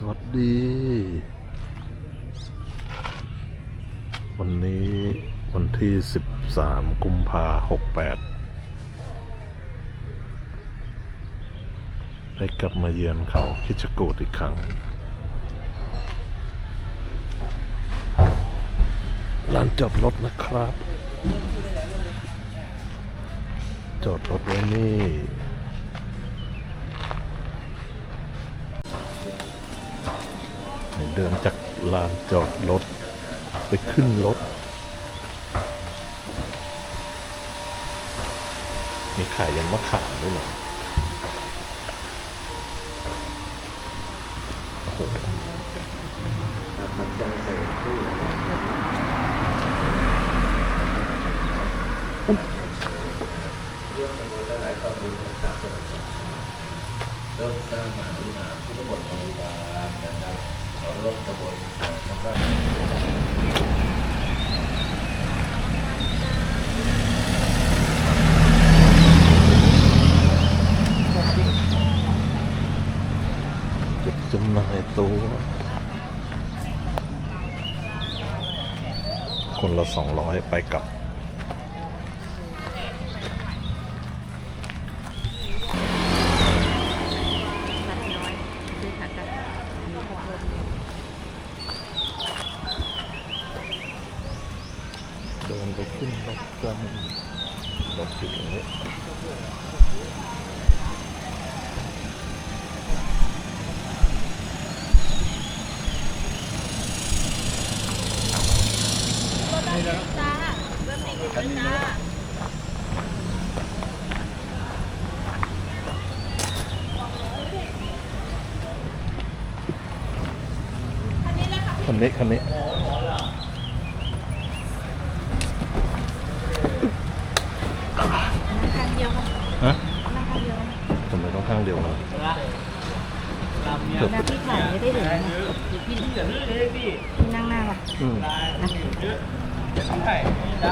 สวัสดี วันนี้วันที่ 13 กุมภาหกแปดได้กลับมาเยือนเขาคิชกูดอีกครั้ง ลานจอดรถนะครับ จอดรถไว้นี่ เดินจากลานจอดรถ ไปขึ้นรถ มีขายยังมะขามด้วยเหรอโอ้โหจุดจำหน่ายตัว คน ไปกลับเดินไปขึ้นรถกันรถอยู่ตรงนี้ จ้าเริ่มมีกันจ้า คั นนี้คันนี้ข้างเดียวครับฮะนั่งข้างเดียวทำไมต้องข้างเดียวนะเกือบแล้วพี่ถ่ายไม่ได้เหรอพี่พี่นั่งหน้าป่ะอืมเร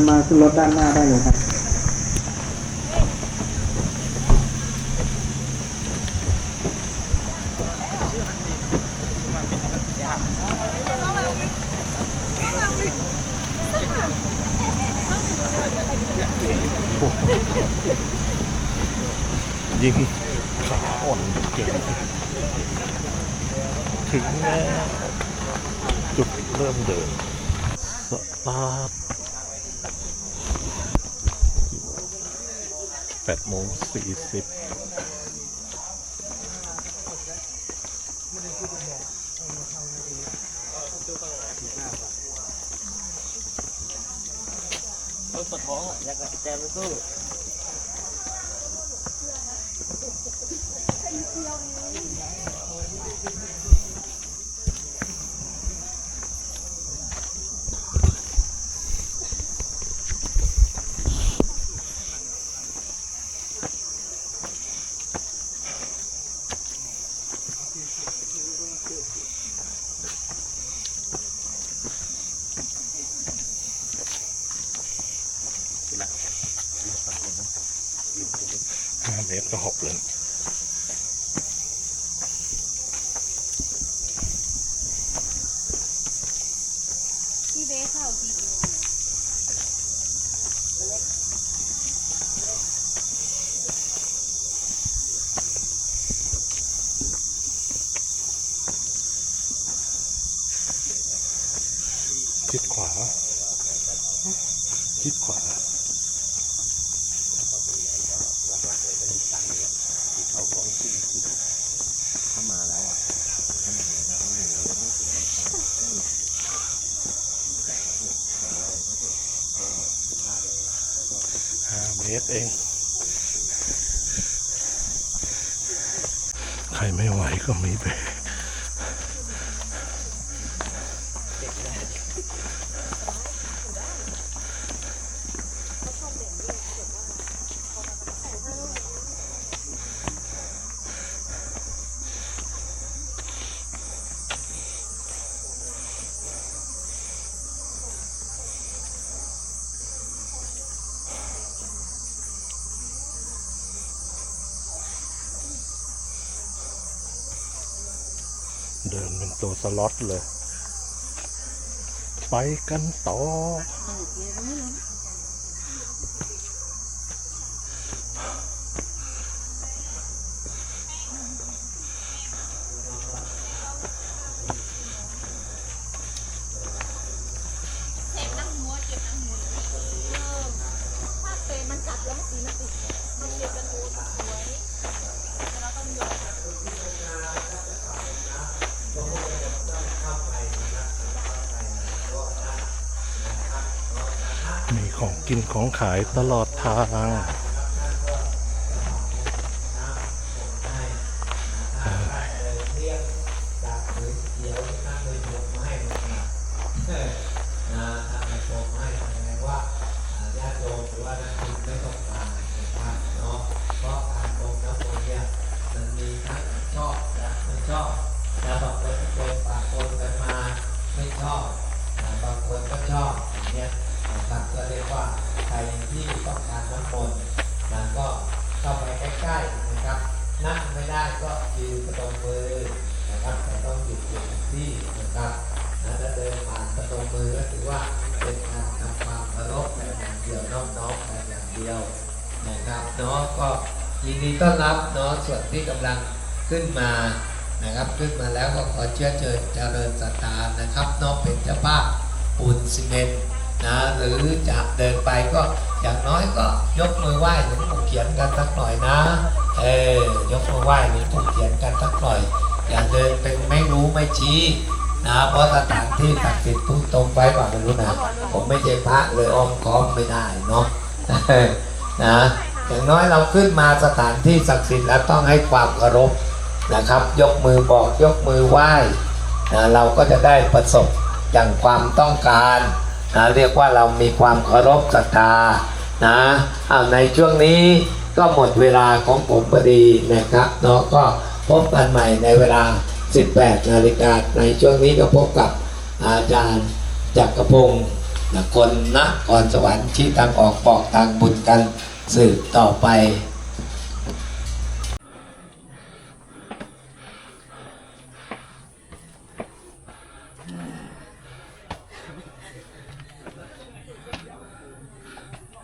นมาขึ้นรถด้านหน้าได้เลยครับ ยิงขาอ่อนเก่งถึงแล้วจุดเริ่มเดินสตาร์ทแป ดโมงสี่สิบรถปวดท้องอะอยากจะแจมไปสู้ อบเลย พี่เบสเข้าทีเดียว ชิดขวา ชิดขวา ห้า เมตรเอง ใครไม่ไหวก็มีไปเตัวสล็อตเลย ไปกันต่อ เจ็บนังหัวเจ็บนังหัวเออถ้าเตะมันกัดแล้วมันสีมันติดมันเจ็บกันหัวสวยแต่เราต้องหยด มีของ กินของขายตลอดทาง ชอบนะไม่ชอบนะบางคนโดนปากโดนกันมาไม่ชอบนะบางคนก็ชอบอย่างเงี้ยนะครับก็เรียกว่าใคร ที่ต้องการน้ำมนต์นก็เข้าไปใกล้ๆนะครับ นั่งไม่ได้ก็ยืนประตงมือนะครับแต่ต้องหยุดอยู่ที่นะครับนะถ้าเดินผ่านประตงมือก็ถือว่าเป็นการทำความเคารพแต่อย่างเดียวน้อมๆแต่อย่างเดียวนะครับเนาะก็ยินดีต้อนรับเนาะส่วนที่กำลังขึ้นมานะครับขึ้นมาแล้วก็ขอเชื้อเชิญเจริญศรัทธานะครับเนาะเป็นเจ้าภาพปูนซีเมนต์ นะหรือจะเดินไปก็อย่างน้อยก็ยกมือไหว้หลวงปู่เขียนกันสักหน่อยนะ เออยกมือไหว้หลวงปู่เขียนกันสักหน่อย อย่าเดินเป็นไม่รู้ไม่ชี้นะเพราะสถานที่ศักดิ์สิทธิ์พูดตรงไปว่าไม่รู้นะผมไม่ใช่พระเลยอ้อมค้อมไม่ได้เนาะนะอย่างน้อยเราขึ้นมาสถานที่ศักดิ์สิทธิ์แล้วต้องให้ความเคารพนะครับ ยกมือบอกยกมือไหว้นะเราก็จะได้ประสบอย่างความต้องการ นะเรียกว่าเรามีความเคารพศรัทธานะเอาในช่วงนี้ก็หมดเวลาของผมพอดีนะครับเนาะก็พบกันใหม่ในเวลา 18 นาฬิกาในช่วงนี้ก็พบกับอาจารย์จักรพงศ์นะคนนะก่อนสวรรค์ชี้ทางออกบอกทางบุญกันสืบต่อไป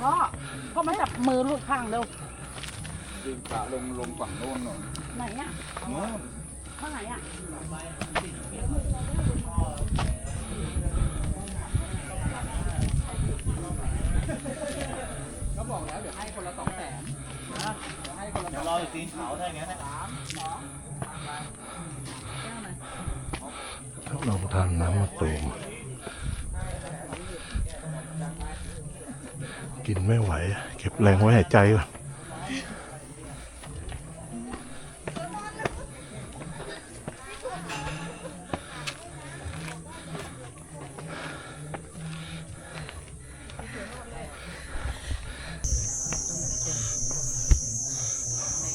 พ่อพ่อมาจับมือลูกข้างเร็วดึงขาลงลงฝั่งโน้นหน่อยไหนอะข้างไหนอะเดี๋ยวรออยู่ตีนเขาถ้าอย่างนั้นนะลองทานน้ำมาตูม กินไม่ไหว เก็บแรงไว้หายใจก่อน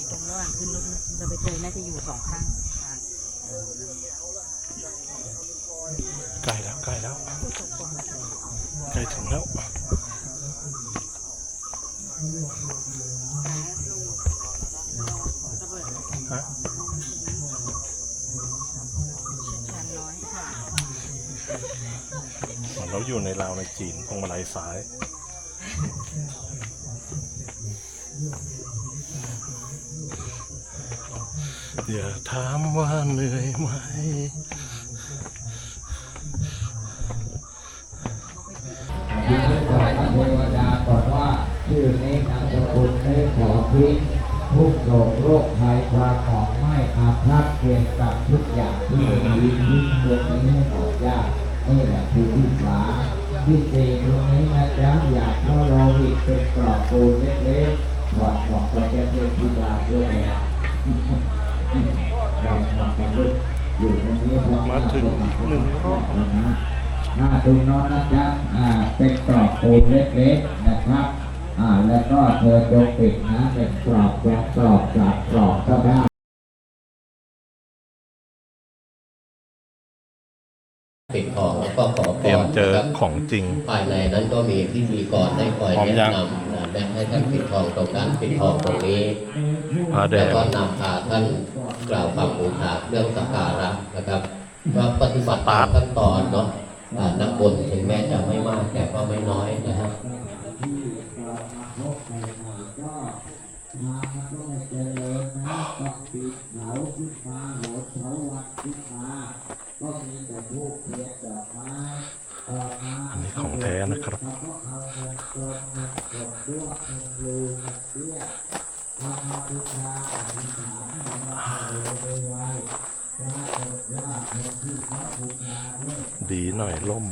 ตรงระหว่างขึ้นรถเราไปเจอน่าจะอยู่สองข้างทาง ใกล้แล้วใกล้แล้วใกล้ถึงแล้ว ฮะ ชันน้อยค่ะ เหมือนเราอยู่ในลาวในจีนพวงมาลัยซ้าย อย่าถามว่าเหนื่อยไหมทีนี้ก่อนเทวดาก่อนว่าชื่อนี้นามสกุลนี้ขอทิ้งทุกโศกโรคภัยความของไม่อาภัพเกี่ยวกับทุกอย่างที่มีทิ้งตรงนี้ให้หมดยากนี่แหละคือที่สาที่สี่ตรงนี้นะจ๊ะอยากเข้าโลหิตเป็นกรอบปูนเล็กๆหวัดบอกว่าจะเป็นที่ดาด้วยนะ เราทำกันด้วยอยู่ตรงนี้เพราะมาถึงอีกหนึ่งรอบหน้าตรงโน้นนะจ๊ะอ่าเป็นกรอบปูนเล็กๆนะครับอ่าแล้วก็เธอจงปิดนะเป็นกรอบแยกกรอบจากกรอบก็ได้ปิดทองแล้วก็ขอพเตรียมรเจอนะครับของจริง ภายในนั้นก็มีพิธีกรได้คอยพร้อมแนะยังนำ นะและให้ท่านปิดทองตรงการปิดทองตรงนี้พาแดแล้วงก็นำพาท่านกล่าวคำบูชาเรื่องสักการะนะครับก็ปฏิบัติตามขั้นตอนเนาะอ่านักบนถึงแม้จะไม่มากแต่ก็ไม่น้อยนะครับ อันนี้ของแท้นะครับ ดีหน่อยล่ม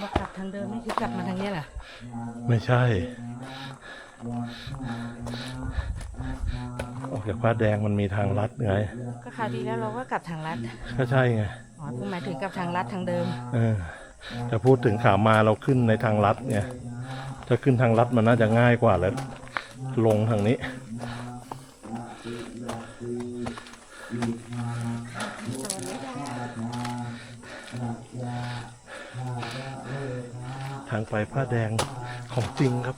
มากลับทางเดิมไม่คือกลับมาทางนี้เหรอ ไม่ใช่ ออกจากผ้าแดงมันมีทางลัดไง ก็คราวที่แล้วเราก็กลับทางลัดก็ใช่ไง อ๋อคุณหมายถึงกลับทางลัดทางเดิม เออแต่พูดถึงขามาเราขึ้นในทางลัดไงถ้าขึ้นทางลัดมันน่าจะง่ายกว่าแล้ว ลงทางนี้ทางไปผ้าแดงของจริงครับ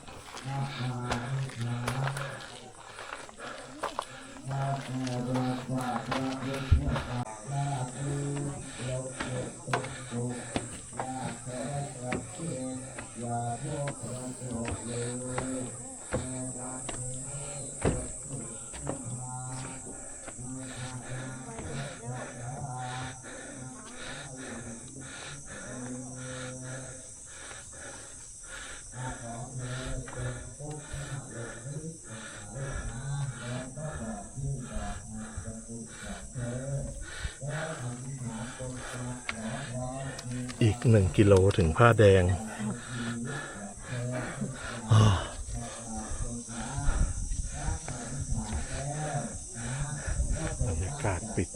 อี กิโลถึงผ้าแดงบรรยากาศปิด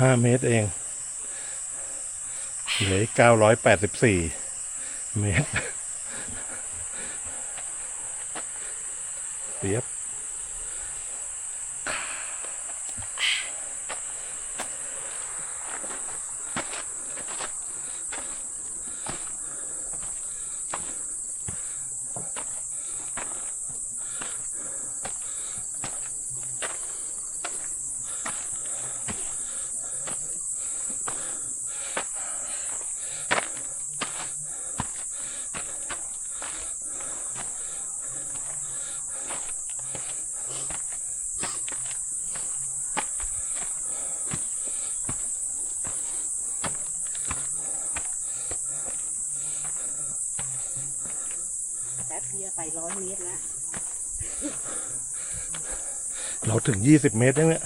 ห้าเมตรเอง เหลือเก้าร้อยแปดสิบสี่เมตร เปียบ แป๊บเดียวไปร้อยเมตรแล้ว เรา ถึงยี่สิบเมตรแล้วเนี่ย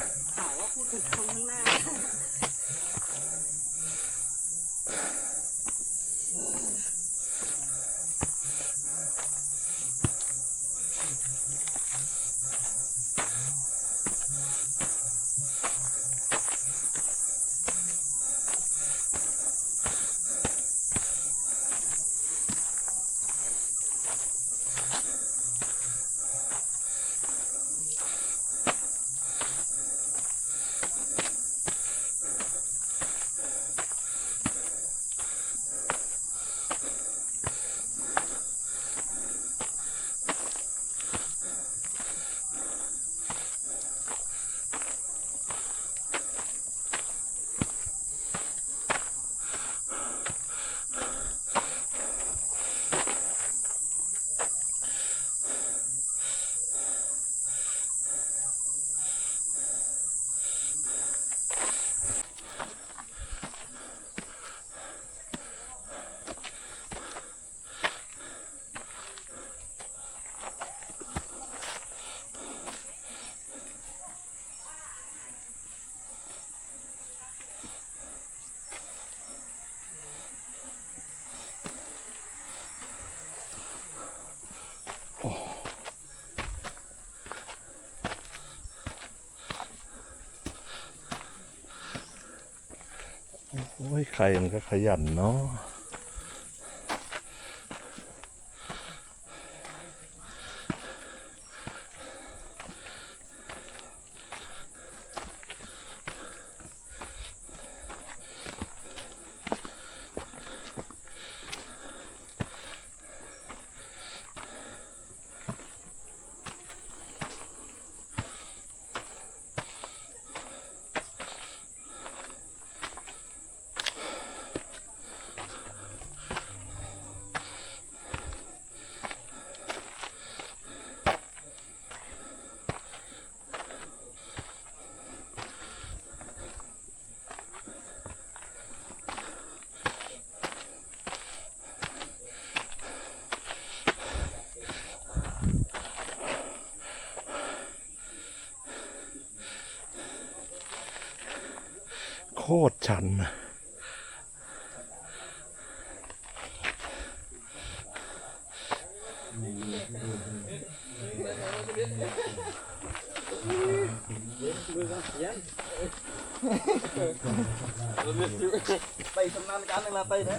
ยใครมันก็ขยันเนาะ ตรชันนะไปสำนักการนึงละไปนะ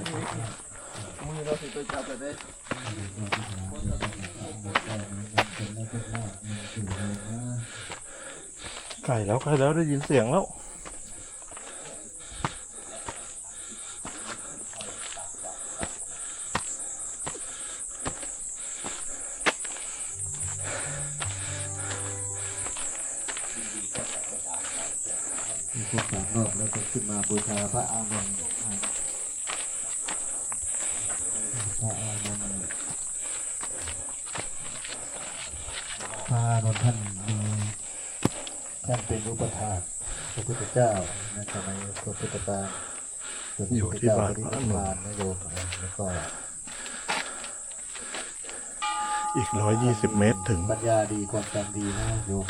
มือเราสิไปจับไปเด้ไก่แล้วไก่แล้วได้ยินเสียงแล้ว เจ้าในสมัยพระพุทธกาลส่วนอยู่ที่บ้านพระอานนท์พระนะโยมแล้วก็อีกร้อยยี่สิบเมตรถึงปัญญาดีความจำดีนะโยม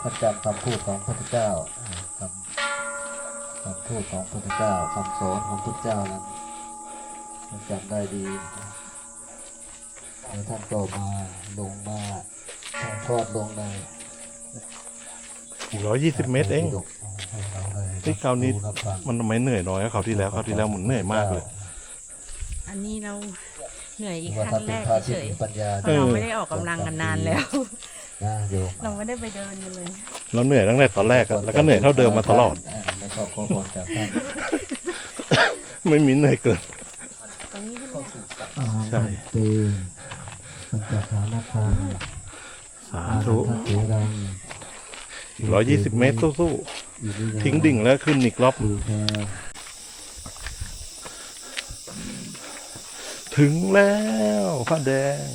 ท่านจำคำพูดของพระพุทธเจ้าคำคำพูดของพระพุทธเจ้าคำสอนของพระพุทธเจ้านั้นท่านจำได้ดีแล้วท่านก็มาลงมาถ่ายทอดลงในอีก ร้อยยี่สิบเมตรเองให้เราได้ที่คราวนี้รับฟังมันทำไมเหนื่อยน้อยกว่าคราวที่แล้วคราวที่แล้วมันเหนื่อยมากเลย อันนี้เราเหนื่อยอีกว่าครั้ท่านงเป็แรนกพระที่เฉยมีปัญญาๆเพราะเราไม่ได้ออกกำลังกันนานแล้วนะโยมเราไม่ได้ไปเดินกันเลย เราเหนื่อยตั้งแต่ตอนแรกอะแล้วก็เหนื่อยเท่าเดิมมาตลอดแล้วก็ขอพรจากท่านไม่มีเหนื่อยเกินตรงนี้ขึ้นมาใช่ตีมันจะฐานะทางสาธุท่านเถ รังอีกร้อยยี่สิบเมตรสู้อยู่นี่นะๆทิ้งดิ่งแล้วขึ้นอีกรอบดูแค่ถึงแล้วพระแดง